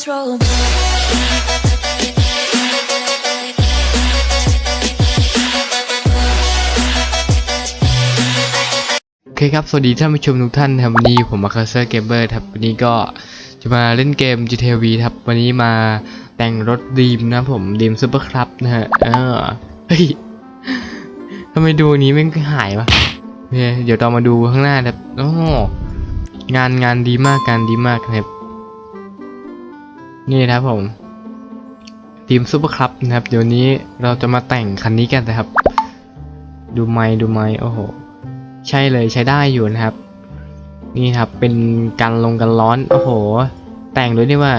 control. โอเคครับ สวัสดีท่านผู้ชมทุกท่านครับวันนี้ผมมาคาเซอร์เกมเมอร์ครับ วันนี้ก็จะมาเล่นเกม GTA V ครับ วันนี้มาแต่งรถดีมนะผมดีมซูเปอร์คลับนะฮะ เออ เฮ้ยทำไมดูอันนี้แม่หายวะเคเดี๋ยวเรามาดูข้างหน้าครับโอ้งานงานดีมากงานดีมากครับ นี่นะครับผมทีมซูเปอร์คลับนะครับ เดี๋ยวนี้เราจะมาแต่งคันนี้กันนะครับ ดูไม้ดูไม้โอ้โห ใช่เลยใช้ได้อยู่นะครับ นี่ครับเป็นกันลงกันร้อน โอ้โห แต่งด้วยนี่ว่า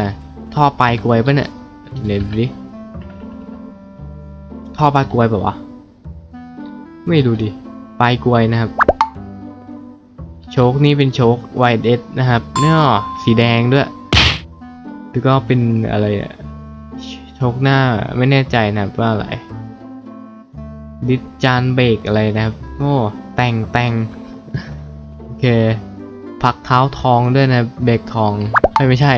ท่อปลายกลวยปะเนี่ยเดี๋ยวดูดิท่อปลายกลวยแบบวะไม่ดูดิปลายกลวยนะครับ โชคนี่เป็นโชคไวเอสนะครับเนี่ยสีแดงด้วย แล้วก็เป็นอะไรอะชคหน้าไม่แน่ใจนะครับว่าอะไรดิจานเบรกอะไรนะครับโอ้แต่งแต่งโอเค พักเท้าทองด้วยนะเบรกทองไม่ไม่ใช่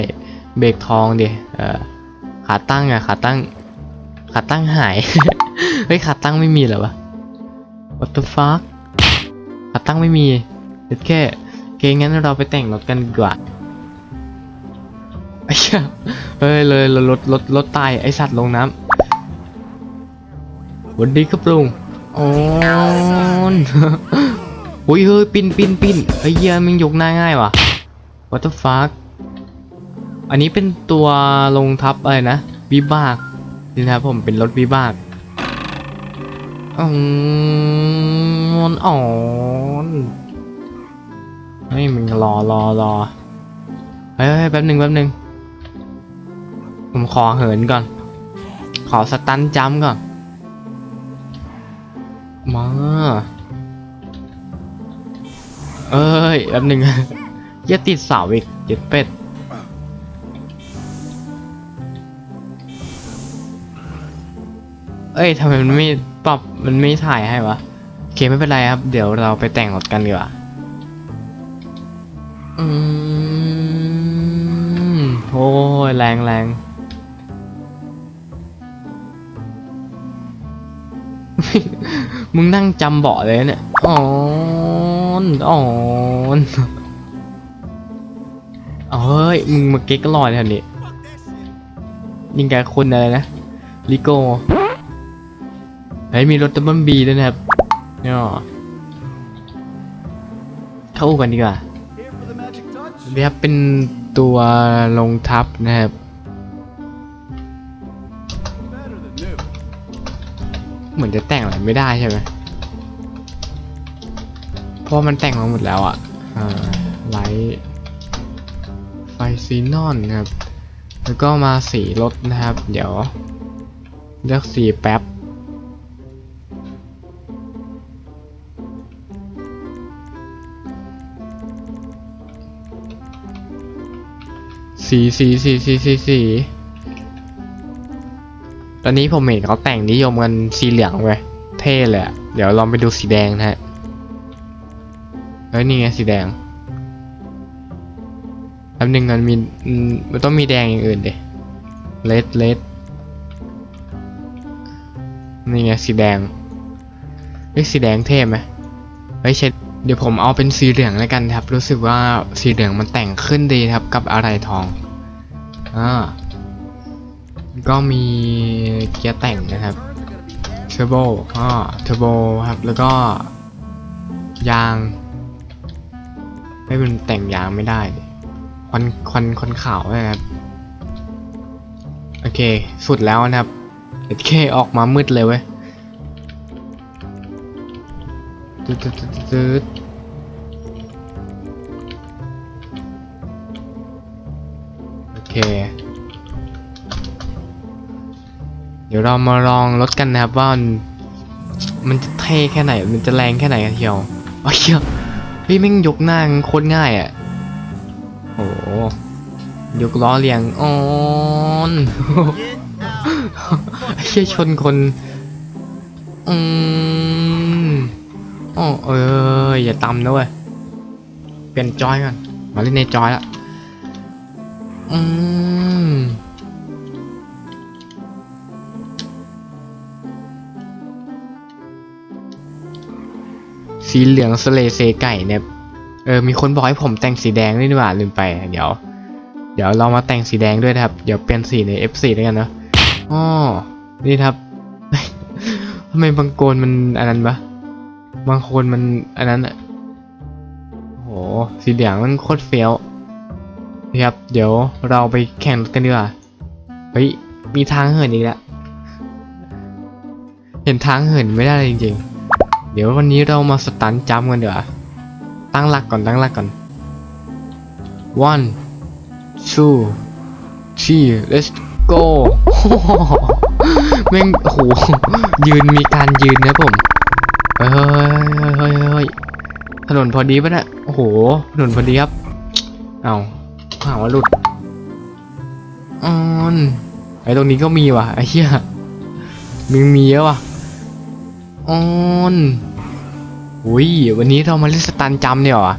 เบรกทองดิเออขาตั้งอะขาตั้ง ขาตั้งหายเฮ้ยขาตั้งไม่มีเหรอวะ what the fuck ขาตั้งไม่มีเด็ดแค่โอเคงั้นเราไปแต่งรถกันดีกว่า ไอ้เหี้ยเฮ้ยเลยรถรถรถตายไอสัตว์ลงน้ำวันดีครับลุงโอ้นอุ้ยเฮ้ยปินปินปินไอ้เหี้ยมันยกหน้าง่ายว่ะ what the fuck อันนี้เป็นตัวลงทับอะไรนะวิบากนี่นะครับผมเป็นรถวิบากอ๋อนอ๋อนเฮ้ยมึงรอรอรอเฮ้ยแป๊บหนึ่งแป๊บหนึ่ง ผมขอเหินก่อน ขอสตันจัมก่อน มา เอ้ยแป๊บหนึ่งอย่าติดเสาอีกเจ็ดเป็ด เอ้ยทำไมมันไม่ปรับมันไม่ถ่ายให้วะโอเคไม่เป็นไรครับ เดี๋ยวเราไปแต่งรถกันดีกว่าอืมโอ้ยแรงแรง มึงนั่งจำเบาะเลยเนี่ยอ๋อนอ๋อนเอาเฮ้ย มึงมาเก๊กก็ลอยแถวนี้ยิงแกคนอะไรนะ ลิโก้เฮ้ยมีรถดับเบิลบีด้วยนะครับเนี่ยเข้าอู่กันดีกว่าเรียบเป็นตัวลงทับนะครับ เหมือนจะแต่งอะไรไม่ได้ใช่ไหมเพราะมันแต่งมาหมดแล้วอะอ่าไลท์ไฟซีนอนนะครับ แล้วก็มาสีรถนะครับ เดี๋ยว เลือกสีแป๊บสีสีสีสีสีสี ตอนนี้ผมเห็นเขาแต่งนิยมกันสีเหลืองเว้ยเท่เลยอะเดี๋ยวลองไปดูสีแดงนะฮะเฮ้ยนี่ไงสีแดงแป๊บนึงมันมีมันต้องมีแดงอย่างอื่นดิเลดเลดนี่ไงสีแดงเฮ้ยสีแดงเท่ไหมเฮ้ยเช็ดเดี๋ยวผมเอาเป็นสีเหลืองแล้วกันครับ รู้สึกว่าสีเหลืองมันแต่งขึ้นดีครับกับอะไรทองอ่า ก็มีเกียร์แต่งนะครับเทอร์โบอ่าเทอร์โบครับ แล้วก็ ยางไม่เป็นแต่งยางไม่ได้ ควันควันควันขาวนะครับ โอเค สุดแล้วนะครับโอเคออกมามืดเลยเว้ยตึ๊ดตึ๊ดตึ๊ดตึ๊ดโอเค ดี๋ยวเรามาลองรถกันนะครับว่ามันมันจะเท่แค่ไหน มันจะแรงแค่ไหนกันเทียวโอ้ยเหี้ยพี่แม่งยกหน้าโคตรง่ายอะโอ้ยกล้อเรียงออนไอ้เชี่ยชนคนอืมอ๋อเอออย่าตำนะเว้ยเปลี่ยนจอยก่อนมาเล่นในจอยละอืม สีเหลืองสเลเซไก่เนี่ยเออมีคนบอกให้ผมแต่งสีแดงด้วยนี่หว่าลืมไปเดี๋ยว เดี๋ยวเรามาแต่งสีแดงด้วยนะครับ เดี๋ยวเปลี่ยนสีใน F4 แล้วกันเนาะอ๋อนี่ครับทำไมบางโกนมันอันนั้นปะบางโคนมันอันนั้นอะโหสีเหลืองมันโคตรเฟี้ยวนะครับ เดี๋ยวเราไปแข่งรถกันดีกว่าเฮ้ยมีทางเหินอีกแล้วเห็นทางเหินไม่ได้เลยจริงๆ เดี๋ยววันนี้เรามาสตันจัมกันเดี๋ยวตั้งหลักก่อนตั้งหลักก่อน one two three let's go แม่งโอ้โหยืนมีการยืนนะผม เฮ้ยเฮ้ยเฮ้ยเฮ้ยเฮ้ยถนนพอดีปะเนี่ยโอ้โหถนนพอดีครับ เอาหาว่าหลุดออนไอตรงนี้ก็มีว่ะไอ้เหี้ยมึงมีเยอะว่ะ ออนอุ้ยวันนี้เรามาเล่นสตันจำเนี่ยเหรอ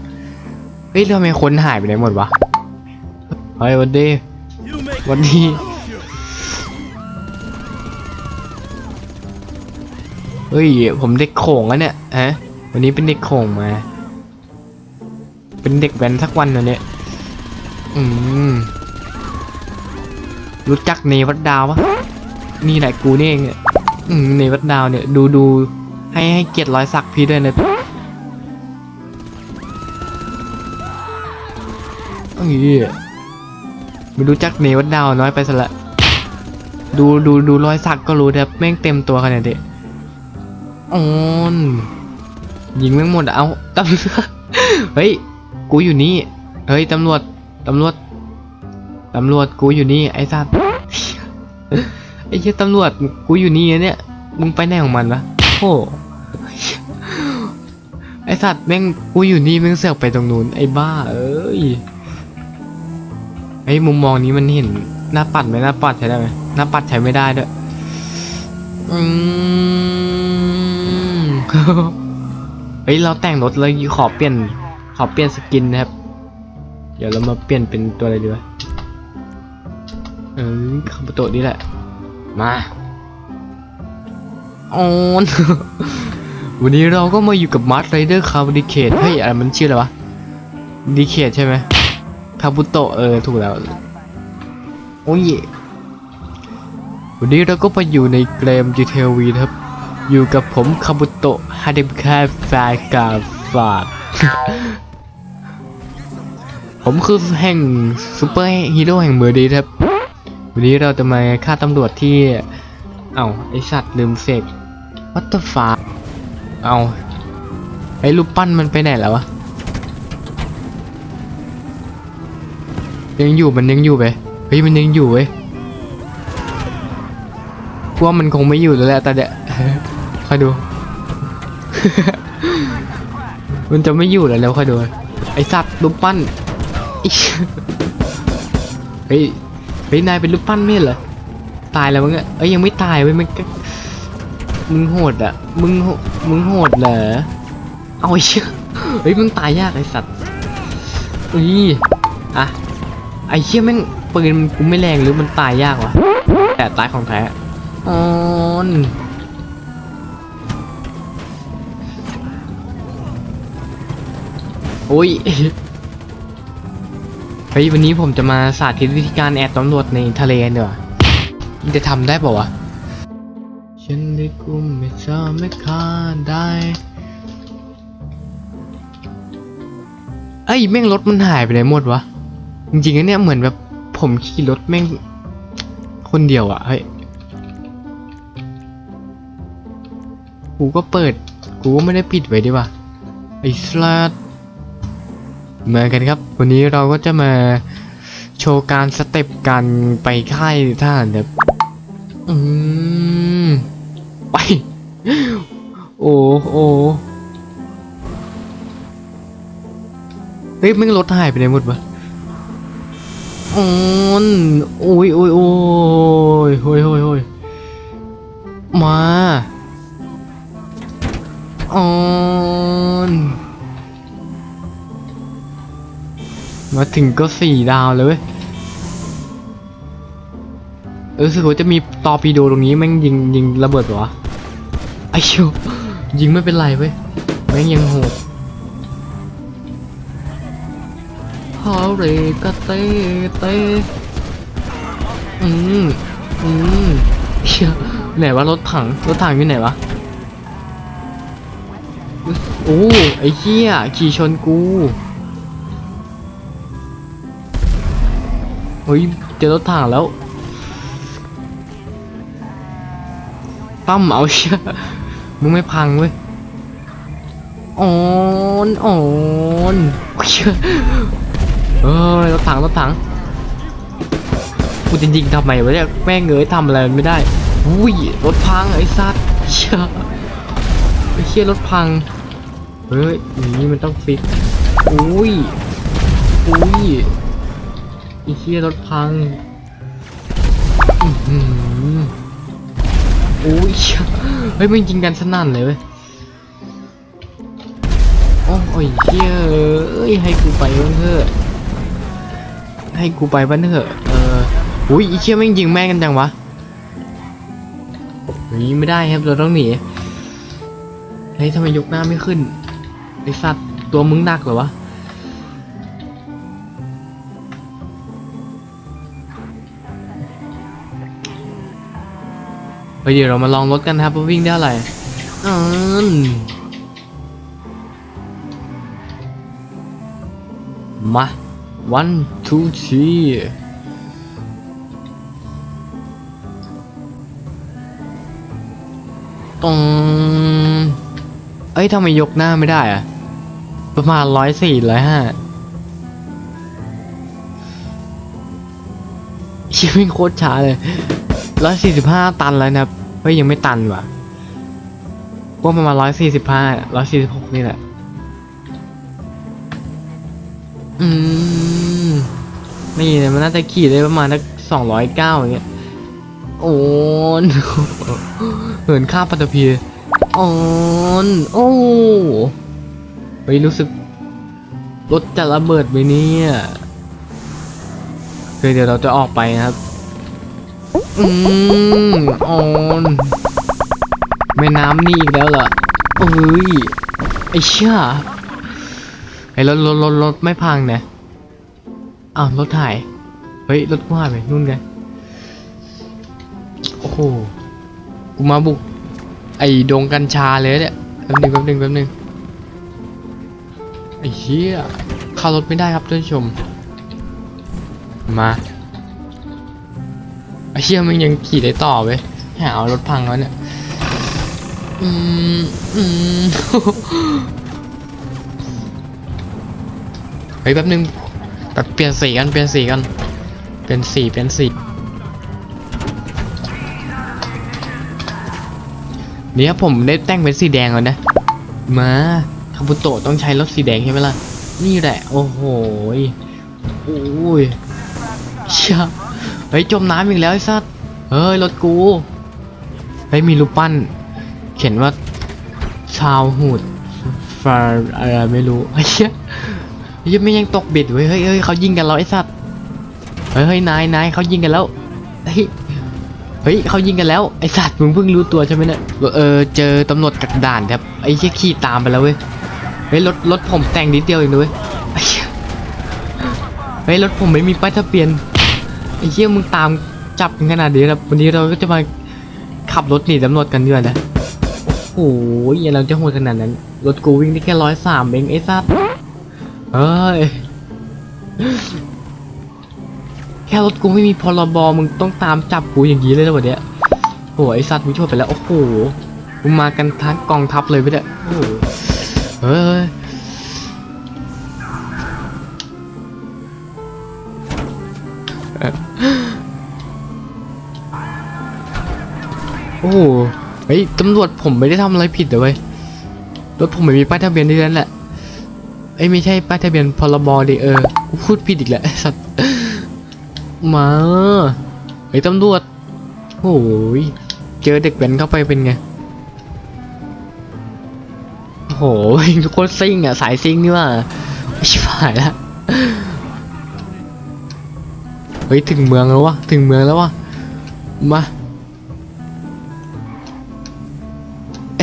เฮ้ยทำไมคนหายไปไหนหมดวะเฮ้ยวันดีวันดีเฮ้ยผมเด็กโข่งแล้วเนี่ยฮะวันนี้เป็นเด็กโข่งมา เป็นเด็กแว้นสักวันนะเนี่ยอืมรู้จักเนวัดดาวปะนี่แหละกูนี่เองเนี่ย อืมเนวัดดาวเนี่ยดูดูให้ให้เกียรติรอยสักพี่ด้วยนะเอ้ยไม่รู้จักเนวัดดาวน้อยไปซะละดูดูดูรอยสักก็รู้นะครับแม่งเต็มตัวขนาดเด็กออนยิงแม่งหมดอะเอาตำรวจเฮ้ยกูอยู่นี่เฮ้ยตำรวจตำรวจตำรวจกูอยู่นี่ไอ้สัตว์ อ้เชี่ยตำรวจกูอยู่นี่นะเนี่ย มึงไปไหนของมันวะโอ้ไอสัตว์แม่งกูอยู่นี่แม่งเสือกไปตรงนู้นไอ้บ้า เอ้ยไอ้มุมมองนี้มันเห็นหน้าปัดไหมหน้าปัดใช้ได้ไหมหน้าปัดใช้ไม่ได้ด้วยอืมเฮ้ยเราแต่งรถเลยขอเปลี่ยนขอเปลี่ยนสกินนะครับ เดี๋ยวเรามาเปลี่ยนเป็นตัวอะไรดีวะเออคาบุโตะนี่แหละ มาออนวันนี้เราก็มาอยู่กับมาร์ r ไรเดอร์คาร์ดิเคทเฮ้ยอะไรมันชื่ออะไรวะดีเคทใช่ไหมคาบุโตเออถูกแล้วโอ้ยวันนี้เราก็ไปอยู่ในเกม GTV นะครับ อยู่กับผมคาบุโตฮาเดมคาฟากาฟาดผมคือแห่งซูเปอร์ฮีโร่แห่งเมืองดีครับ วันนี้เราจะมาฆ่าตำรวจที่ เอ้าไอสัตว์ลืมเสกวัตฟาเอ้าไอรูปปั้นมันไปไหนแล้ววะ ยังอยู่มันยังอยู่ไปเฮ้ยมันยังอยู่เว้ยกว่ามันคงไม่อยู่แล้วแหละแต่เดี๋ยวคอยดู มันจะไม่อยู่แล้วแล้วคอยดู ไอสัตว์รูปปั้นเฮ้ย ฮ้ยนายเป็นรูปปั้นไม่เหรอตายแล้วมึงอะเอ้ยยังไม่ตายเว้ยมันมึงโหดอะมึงมึงโหดเหรอเอาไอ้เชี่ยเฮ้ยมึงตายยากไอสัตว์อุ้ยอะไอเชี่ยแม่งปืนมันกูไม่แรงหรือมันตายยากวะแต่ตายของแท้ออนโอ้ย เฮ้ยวันนี้ผมจะมาสาธิตวิธีการแอบตำรวจในทะเลเนอะมันจะทำได้ป่าวะ ฉันได้กุมไม่ชอบไม่ค่าได้ เอ้ยแม่งรถมันหายไปไหนหมดวะ จริงๆแล้วเนี่ยเหมือนแบบผมขี่รถแม่ง คนเดียวอะเฮ้ย กูก็เปิด กูก็ไม่ได้ปิดไว้ดีว่ะไอ้สลัด มากันครับ วันนี้เราก็จะมาโชว์การสเต็ปการไปค่ายทหารแบบอืมไป โอ้โอ้เฮ้ยม่งรถหายไปไหนหมดวะออนโอ้ยโอ้ยโอ้ยโอ้ยโอ้ยโอ้ยมาออ มาถึงก็สี่ดาวเลยเออรู้สึกว่าจะมีตอปีโดตรงนี้แม่งยิงยิงระเบิดวะไอ้ชี่ยวยิงไม่เป็นไรเว้ยแม่งยังโหดฮาเรกาเตเตอืมอืมเหี้ยไหนวะรถถังรถถังอยู่ไหนวะโอ้ไอ้เหี้ยขี่ชนกู เฮ้ยเจอรถถังแล้วตั้มเอาเชี่ยมึงไม่พังเว้ยออนออนเชี่ยเอ้ยรถถังรถถังกูจะยิงๆทำไมวะเนี่ยแม่งเงยทำอะไรไม่ได้อุ้ยรถพังไอ้สัตว์เชี่ยไอ้เชี่ยรถพังเฮ้ยอย่างนี้มันต้องฟิกอุ้ยอุ้ย อ้เชี่ยรถพังอือโอ้ยเฮ้ยมันยิงกันสนั่นเลยเว้ยโอ้ยเฮ้ยเอ้ยให้กูไปบ้างเถอะให้กูไปบ้างเถอะเอออุ้ยไอีเชี่ยแม่งยิงแม่งกันจังวะเฮ้ไม่ได้ครับเราต้องหนีเฮ้ยทำไมยกหน้าไม่ขึ้นไอสัตว์ตัวมึงหนักเหรอวะ เฮ้ยเดี๋ยวเรามาลองรถกันนะครับว่าวิ่งได้อะไรอืมมา one two three ตรงเอ้ยทำไมยกหน้าไม่ได้อะประมาณร้อยสี่ร้อยห้าชิวิ่งโคตรช้าเลย ร้อยสี่สิบห้าตันแล้วนะครับเฮ้ยยังไม่ตันว่ะว่าประมาณร้อยสี่สิบห้าร้อยสี่สิบหกนี่แหละ อืม นี่เนี่ยมันน่าจะขี่ได้ประมาณสักสองร้อยเก้าอย่างเงี้ย โอ้นเหินข้ามปัตตภีโอ้นโอ้เฮ้ยรู้สึกรถจะระเบิดไหมเนี่ยเฮ้ยเดี๋ยวเราจะออกไปนะครับ อืมโอ้นแม่น้ำนี่อีกแล้วเหรอเอ้ย ไอ้เชี่ยไอ้รถรถรถรถไม่พังนี่ยอ้าวรถถ่าย เฮ้ย รถกูหาไปนู่นไง โอ้โห กูมาบุก ไอ้ดงกัญชาเลยเนี่ย แป๊บหนึงแป๊บหนึงแป๊บหนึงไอ้เชี่ยเข้ารถไม่ได้ครับท่านผู้ชม มา เชี่ยมันยังขี่ได้ต่อเว้ยหาเอารถพังแล้วเนี่ย อืม อืม เฮ้ยแป๊บนึงแบบเปลี่ยนสีกันเปลี่ยนสีกัน เปลี่ยนสีเปลี่ยนสีเนี่ยผมได้แต่งเป็นสีแดงแล้วนะ มาคาบุโตะต้องใช้รถสีแดงใช่ไหมล่ะ นี่แหละ โอ้โหโอ้ยเชี่ย ฮ้ยจมน้ำอีกแล้วไอ้สัสเฮ้ยรถกูเฮ้ยมีรูปปั้น เขียนว่าชาวหูดฟาอะไรไม่รู้เฮ้ยเหี้ยเฮ้ยไม่ยังตกบ็ดเว้ยเฮ้ยเฮ้ยเขายิงกันแล้วไอ้สัตว์เฮ้ยเฮ้ยนายนายเขายิงกันแล้วเฮ้ยเฮ้ยเขายิงกันแล้วไอ้สัตว์มึงเพิ่งรู้ตัวใช่ไหมเนี่ยเออเจอตำรวจกักด่านครับไอ้เชี่ยขี่ตามไปแล้วเว้ยเฮ้ยรถรถผมแต่งนิดเดียวเองเว้ยไอ้เหี้ยเฮ้ยรถผมไม่มีป้ายทะเบียน อ้เชี่ยมึงตามจับกันขนาดนี้ครับวันนี้เราก็จะมาขับรถหนีตำรวจกันดีกว่านะโอ้ยอย่าเราจะโหดขนาดนั้น รถกูวิ่งได้แค่ร้อยสามเองไอ้สัสเฮ้ย แค่รถกูไม่มีพรบมึงต้องตามจับกูอย่างนี้เลยนะวันเนี้ยโอ้ยไอ้สัตว์มึงช่วยไปแล้ว โอ้โหมึงมากันทั้งกองทัพเลยไม่ได้โอ้เฮ้ย เฮ้ยตำรวจผมไม่ได้ทำอะไรผิดเลยเว้ยรถผมไม่มีป้ายทะเบียนที่นั่นแหละเอ้ยไม่ใช่ป้ายทะเบียนพรบดิเออกูพูดผิดอีกแล้วไอ้สัตว์มาไอ้ยตำรวจโอ้ยเจอเด็กแว้นเข้าไปเป็นไงโอ้โหทุกคนซิ่งอะสายซิ่งนี่ว่าไม่ชิบหายละเฮ้ยถึงเมืองแล้ววะถึงเมืองแล้ววะมา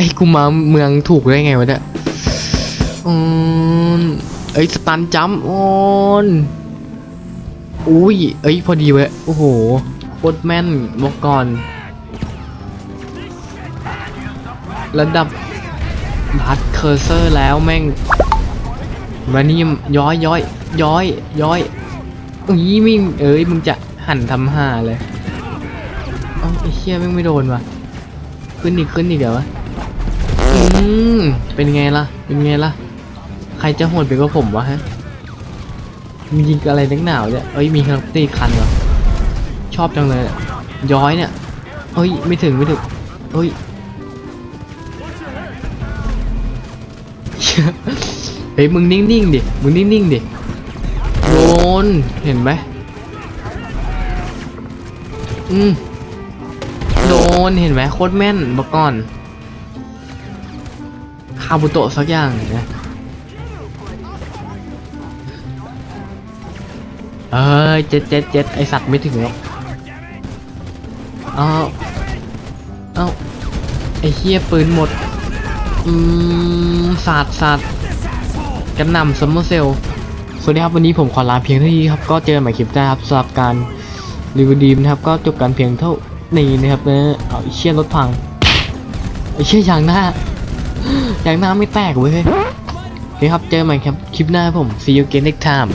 อ้กูมาเมืองถูกได้ไงวะเนี่ยอืมเอ้ยสตันจัมป์ออนอุ้ยเอ้ยพอดีเว้ยโอ้โหโคตรแม่นบอกก่อน ระดับบัตเคอร์เซอร์แล้วแม่งมานี่ย้อยย้อยย้อยย้อยอุ้ยมิงเอ้ยมึงจะหันทำห่าเลยเอ้าไอ้เชี่ยแม่งไม่โดนว่ะขึ้นอีกขึ้นอีกเหรอวะ มเป็นไงล่ะ เป็นไงล่ะ ใครจะโหดไปกว่าผมวะฮะมียิงอะไรนักหนาวเนี่ยเอ้ยมีคาร์ตีคันเหรอ ชอบจังเลยย้อยเนี่ยเอ้ยไม่ถึงไม่ถึงเอ้ยเฮ้ยมึงนิ่งๆดิ มึงนิ่งๆดิ โดน เห็นไหมอืมโดน เห็นไหมโคตรแม่นบอกก่อนาบุโตะสักอย่างนะเอ้ยเจ็ดเจ็ดเจ็ดไอสัตว์ไม่ถึงหรอกเอาเอาไอเฮียปืนหมด อืมสาดสาดกระนำซัมเมอร์เซลสวัสดีครับวันนี้ผมขอลาเพียงเท่านี้ครับ ก็เจอกันใหม่คลิปหน้าครับสำหรับการรีวิวดีมนะครับ ก็จบกันเพียงเท่านี้นะครับเนะเอาไอเชี่ยรถพังไอเชี่ยยางหน้า อย่างหน้าไม่แตกเว้ยโอเคครับ เจอใหม่ครับ คลิปหน้าผม see you again next time